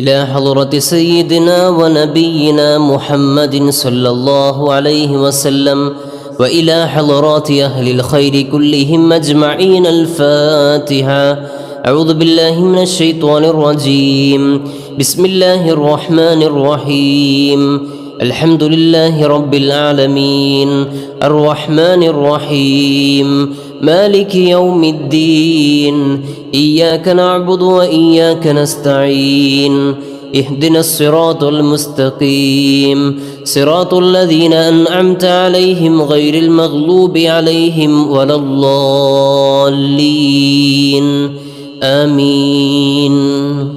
إلى حضرة سيدنا ونبينا محمد صلى الله عليه وسلم وإلى حضرات أهل الخير كلهم أجمعين. الفاتحة. أعوذ بالله من الشيطان الرجيم. بسم الله الرحمن الرحيم. الحمد لله رب العالمين الرحمن الرحيم مالك يوم الدين إياك نعبد وإياك نستعين اهدنا الصراط المستقيم صراط الذين أنعمت عليهم غير المغلوب عليهم ولا الضالين آمين.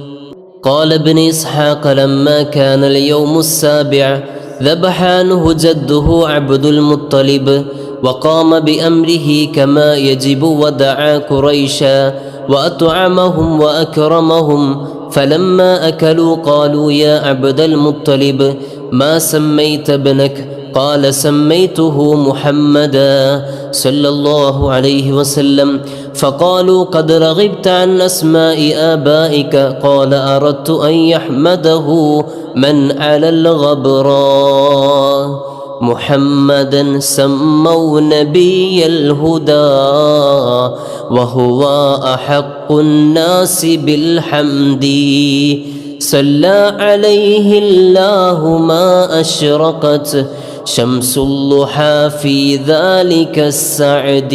قال ابن إسحاق لما كان اليوم السابع ذبح عنه جده عبد المطلب وقام بأمره كما يجب ودعا قريشا وأطعمهم وأكرمهم فلما أكلوا قالوا يا عبد المطلب ما سميت ابنك قال سميته محمدا صلى الله عليه وسلم. فقالوا قد رغبت عن أسماء آبائك. قال أردت أن يحمده من على الغبراء محمدا سموا نبي الهدى وهو أحق الناس بالحمد. صلى عليه الله ما أشرقت. شمس الضحى في ذلك السعد.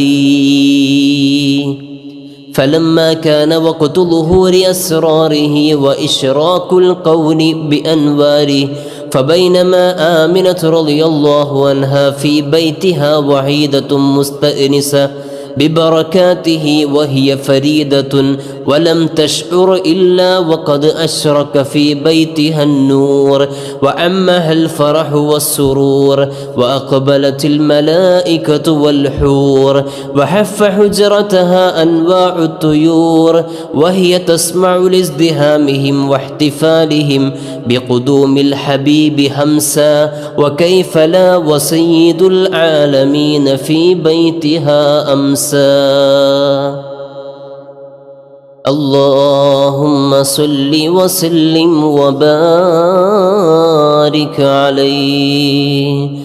فلما كان وقت ظهور أسراره وإشراك القون بأنواره فبينما آمنة رضي الله عنها في بيتها وحيدة مستأنسة ببركاته وهي فريدة ولم تشعر إلا وقد أشرك في بيتها النور. وعمها الفرح والسرور وأقبلت الملائكة والحور. وحف حجرتها أنواع الطيور وهي تسمع لازدهامهم واحتفالهم بقدوم الحبيب همسا. وكيف لا وسيد العالمين في بيتها أمسا. اللهم صل وسلم وبارك عليه.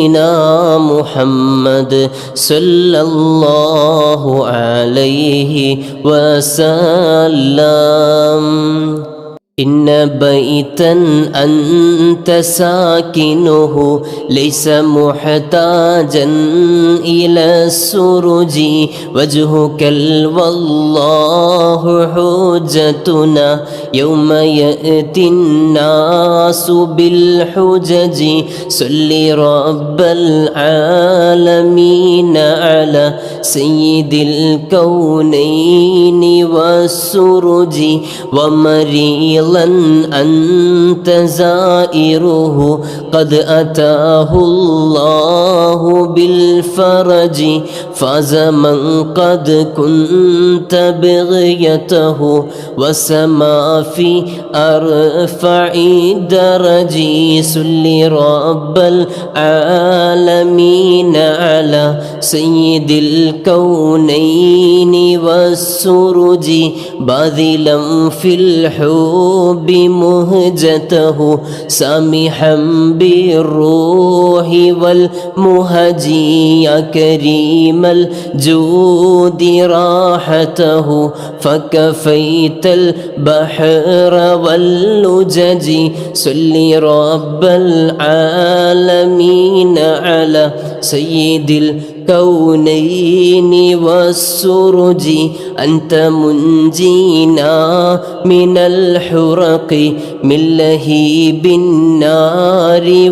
محمد صلى الله عليه وسلم. إن بيتا أنت ساكنه ليس محتاجا إلى السرج. وجهك والله حجتنا. يوم يأتي الناس بالحجج. صل رب العالمين على سيد الكونين والسرج. ومريض فضلا أنت زائره قد أتاه الله بالفرج فاز من قد كنت بغيته وسما في أرفع درج سل رب العالمين على سيد الكونين والسرج باذلا في الحور بمهجته سامحا بالروح والمهج يا كريم الجود راحته. فكفيت البحر واللجج صل رب العالمين على سيد الكونين والسرج أنت منجينا من الحرق من لهيب النار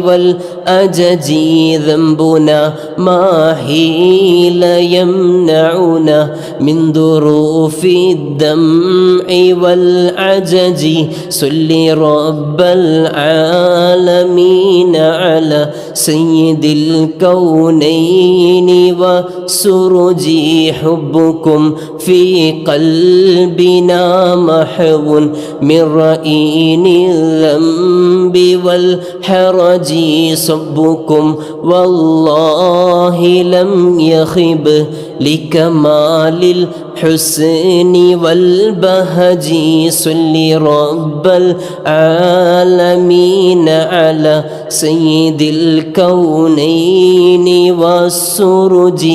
أججي ذنبنا ما حيل يمنعنا من ظروف الدمع والعجج صل رب العالمين على سيد الكونين والسرج حبكم في قلبنا محو من رئين الذنب والحرج. صبكم والله لم يخب لكمال الحسن والبهج صل رب العالمين على سيد الكونين والسرج.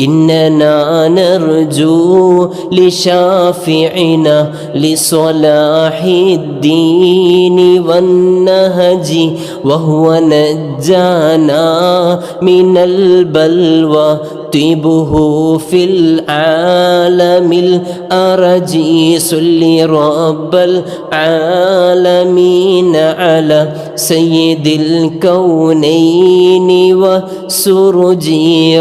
إننا نرجو لشافعنا لصلاح الدين والنهج وهو نجانا من البلوى. طيبه في العالم الأرجي صل رب العالمين على سيد الكونين وسرج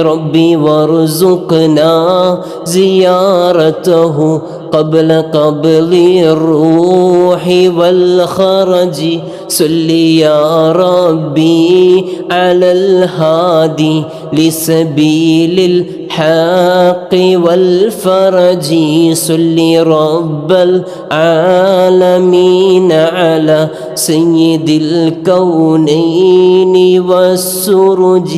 ربي وارزقنا زيارته قبل قبل الروح والخرج صل يا ربي على الهادي لسبيل الحق والفرج صل رب العالمين على سيد الكونين والسرج.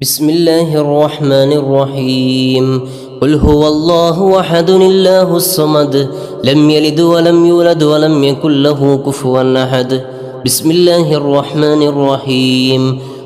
بسم الله الرحمن الرحيم. قل هو الله أحد الله الصمد. لم يلد ولم يولد ولم يكن له كفوا أحد. بسم الله الرحمن الرحيم.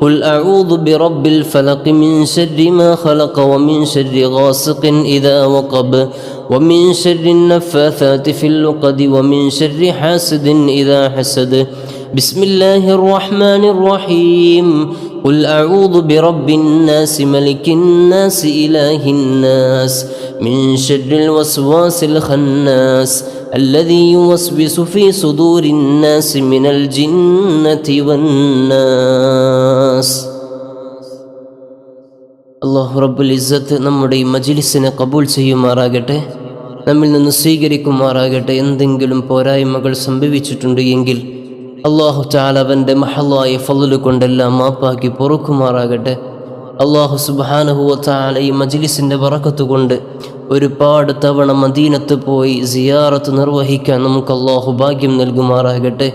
قل اعوذ برب الفلق من شر ما خلق ومن شر غاسق اذا وقب ومن شر النفاثات في اللقد ومن شر حاسد اذا حسد بسم الله الرحمن الرحيم قل أعوذ برب الناس ملك الناس إله الناس من شر الوسواس الخناس الذي يوسوس في صدور الناس من الجنة والناس അള്ളാഹു റബ്ബുൽ ഇസ്സത്ത് നമ്മുടെ ഈ മജിലിസിനെ കബൂൾ ചെയ്യുമാറാകട്ടെ നമ്മിൽ നിന്ന് സ്വീകരിക്കുമാറാകട്ടെ എന്തെങ്കിലും പോരായ്മകൾ സംഭവിച്ചിട്ടുണ്ട് എങ്കിൽ അള്ളാഹു ചാലവന്റെ മഹലായ ഫലുൽ കൊണ്ടെല്ലാം മാപ്പാക്കി പൊറുക്കുമാറാകട്ടെ. അള്ളാഹു സുബാനഹുവ ചാല ഈ മജിലിസിന്റെ വറക്കത്ത് കൊണ്ട് ഒരുപാട് തവണ മദീനത്ത് പോയി സിയാറത്ത് നിർവഹിക്കാൻ നമുക്ക് അള്ളാഹു ഭാഗ്യം നൽകുമാറാകട്ടെ.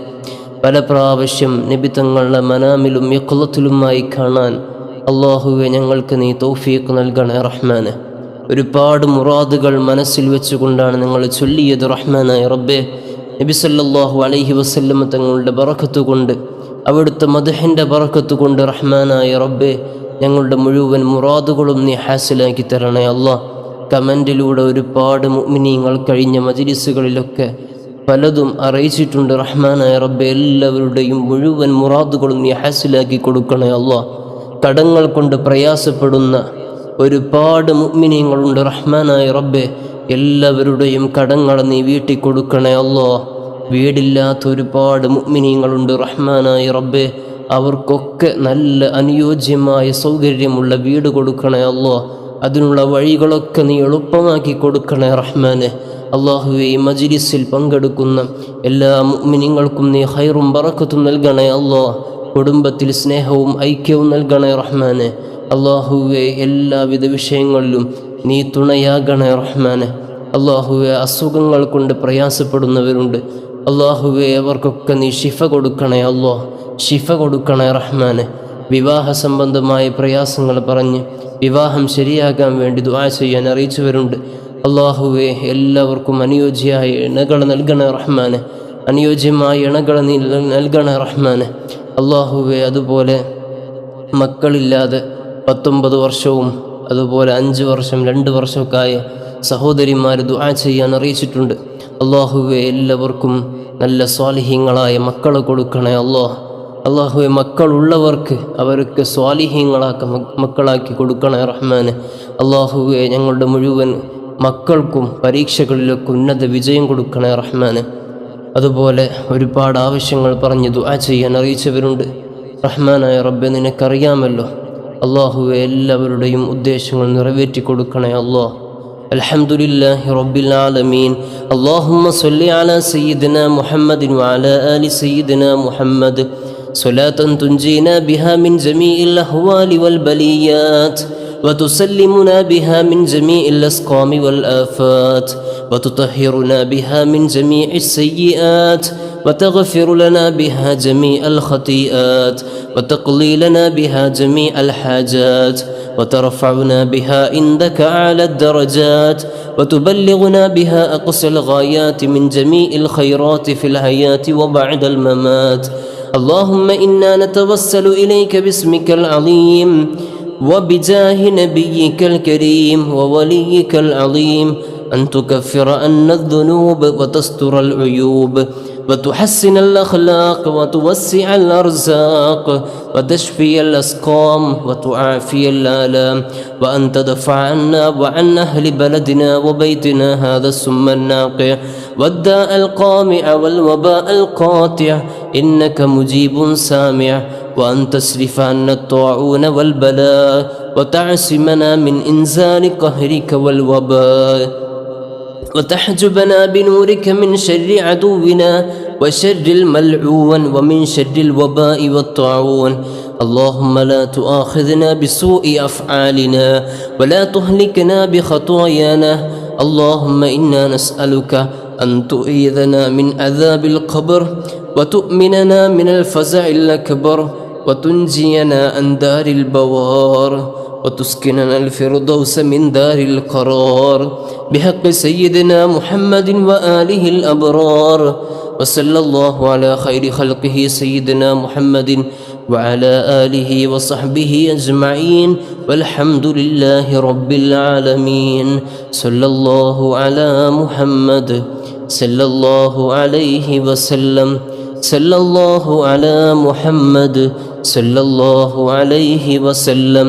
പല പ്രാവശ്യം നിബിത്തങ്ങളുടെ മനാമിലും യക്കുളത്തിലുമായി കാണാൻ അള്ളാഹുവെ ഞങ്ങൾക്ക് നീ തൗഫീഖ് നൽകണേ റഹ്മാന്. ഒരുപാട് മുറാദുകൾ മനസ്സിൽ വെച്ചുകൊണ്ടാണ് നിങ്ങൾ ചൊല്ലിയത് റഹ്മാനായ റബ്ബെ. നബി സല്ലല്ലാഹു അലൈഹി വസല്ലമ തങ്ങളുടെ ബറക്കത്ത് കൊണ്ട് അവിടുത്തെ മധുഹിന്റെ ബറക്കത്ത് കൊണ്ട് റഹ്മാനായ റബ്ബെ ഞങ്ങളുടെ മുഴുവൻ മുറാദുകളും നീ ഹാസിലാക്കി തരണേ അല്ല കമന്റിലൂടെ ഒരുപാട് മുഅ്മിനീങ്ങൾ കഴിഞ്ഞ മജിലിസുകളിലൊക്കെ പലതും അറിയിച്ചിട്ടുണ്ട് റഹ്മാനായ റബ്ബെ എല്ലാവരുടെയും മുഴുവൻ മുറാദുകളും നീ ഹാസിലാക്കി കൊടുക്കണേ അല്ല കടങ്ങൾ കൊണ്ട് പ്രയാസപ്പെടുന്ന ഒരുപാട് മുഅ്മിനീങ്ങളുണ്ട് റഹ്മാനായ റബ്ബെ എല്ലാവരുടെയും കടങ്ങൾ നീ വീട്ടിക്കൊടുക്കണേ അല്ലോ വീടില്ലാത്ത ഒരുപാട് മുഗ്മിനീങ്ങളുണ്ട് റഹ്മാനായ റബ്ബെ. അവർക്കൊക്കെ നല്ല അനുയോജ്യമായ സൗകര്യമുള്ള വീട് കൊടുക്കണേ അല്ലോ അതിനുള്ള വഴികളൊക്കെ നീ എളുപ്പമാക്കി കൊടുക്കണേ റഹ്മാനെ. അള്ളാഹുവെ ഈ മജിലിസിൽ പങ്കെടുക്കുന്ന എല്ലാ മുഅ്മിനീങ്ങൾക്കും നീ ഹൈറും പറക്കത്തും നൽകണേ അല്ലോ കുടുംബത്തിൽ സ്നേഹവും ഐക്യവും നൽകണേ റഹ്മാനെ. അള്ളാഹുവെ എല്ലാവിധ വിഷയങ്ങളിലും നീ തുണയാകണേ റഹ്മാനെ. അള്ളാഹുവെ അസുഖങ്ങൾ കൊണ്ട് പ്രയാസപ്പെടുന്നവരുണ്ട്. അള്ളാഹുവെ അവർക്കൊക്കെ നീ ശിഫ കൊടുക്കണേ അല്ലോ ശിഫ കൊടുക്കണേ റഹ്മാന്. വിവാഹ സംബന്ധമായ പ്രയാസങ്ങൾ പറഞ്ഞ് വിവാഹം ശരിയാകാൻ വേണ്ടി ദുആ ചെയ്യാൻ അറിയിച്ചവരുണ്ട്. അള്ളാഹുവെ എല്ലാവർക്കും അനുയോജ്യമായ ഇണകൾ നൽകണേ റഹ്മാന്. അനുയോജ്യമായ ഇണകൾ നീ നൽകണേ റഹ്മാന്. അള്ളാഹുവെ അതുപോലെ മക്കളില്ലാതെ പത്തൊമ്പത് വർഷവും അതുപോലെ അഞ്ച് വർഷം രണ്ട് വർഷമൊക്കെ ആയ സഹോദരിമാർ ദുആ ചെയ്യാൻ അറിയിച്ചിട്ടുണ്ട്. അള്ളാഹുവെ എല്ലാവർക്കും നല്ല സ്വാലിഹ്യങ്ങളായ മക്കളെ കൊടുക്കണേ അള്ളാഹ് അള്ളാഹുവെ മക്കളുള്ളവർക്ക് അവർക്ക് സ്വാലിഹ്യങ്ങളാക്ക മക്കളാക്കി കൊടുക്കണേ റഹ്മാന്. അള്ളാഹുവെ ഞങ്ങളുടെ മുഴുവൻ മക്കൾക്കും പരീക്ഷകളിലൊക്കെ ഉന്നത വിജയം കൊടുക്കണേ റഹ്മാന്. അതുപോലെ ഒരുപാട് ആവശ്യങ്ങൾ പറഞ്ഞ് ദുആ ചെയ്യാൻ അറിയിച്ചവരുണ്ട്. റഹ്മാനായ റബ്ബെ നിനക്കറിയാമല്ലോ. അള്ളാഹുവെ എല്ലാവരുടെയും ഉദ്ദേശങ്ങൾ നിറവേറ്റി കൊടുക്കണേ അള്ളാഹ് الحمد لله رب العالمين. اللهم صل على سيدنا محمد وعلى آل سيدنا محمد. صلاة تنجينا بها من جميع الأهوال والبليات وتسلمنا بها من جميع الأسقام والآفات وتطهرنا بها من جميع السيئات وتغفر لنا بها جميع الخطيئات وتقضي لنا بها جميع الحاجات وترفعنا بها عندك أعلى الدرجات وتبلغنا بها أقصى الغايات من جميع الخيرات في الحياة وبعد الممات. اللهم إنا نتوسل إليك باسمك العظيم وبجاه نبيك الكريم ووليك العظيم أن تكفر عنا الذنوب وتستر العيوب. وتحسن الأخلاق وتوسع الأرزاق وتشفي الأسقام وتعافي الآلام وأن تدفع عنا وعن أهل بلدنا وبيتنا هذا السم الناقع والداء القامع والوباء القاطع إنك مجيب سامع وأن تصرف عنا الطاعون والبلاء وتعصمنا من إنزال قهرك والوباء وتحجبنا بنورك من شر عدونا وشر الملعون ومن شر الوباء والطاعون. اللهم لا تؤاخذنا بسوء أفعالنا ولا تهلكنا بخطايانا. اللهم إنا نسألك أن تؤيذنا من عذاب القبر وتؤمننا من الفزع الأكبر وتنجينا عن دار البوار. وتسكننا الفردوس من دار القرار بحق سيدنا محمد وآله الأبرار وصلى الله على خير خلقه سيدنا محمد وعلى آله وصحبه أجمعين والحمد لله رب العالمين. صلى الله على محمد صلى الله عليه وسلم. صلى الله على محمد صلى الله عليه وسلم.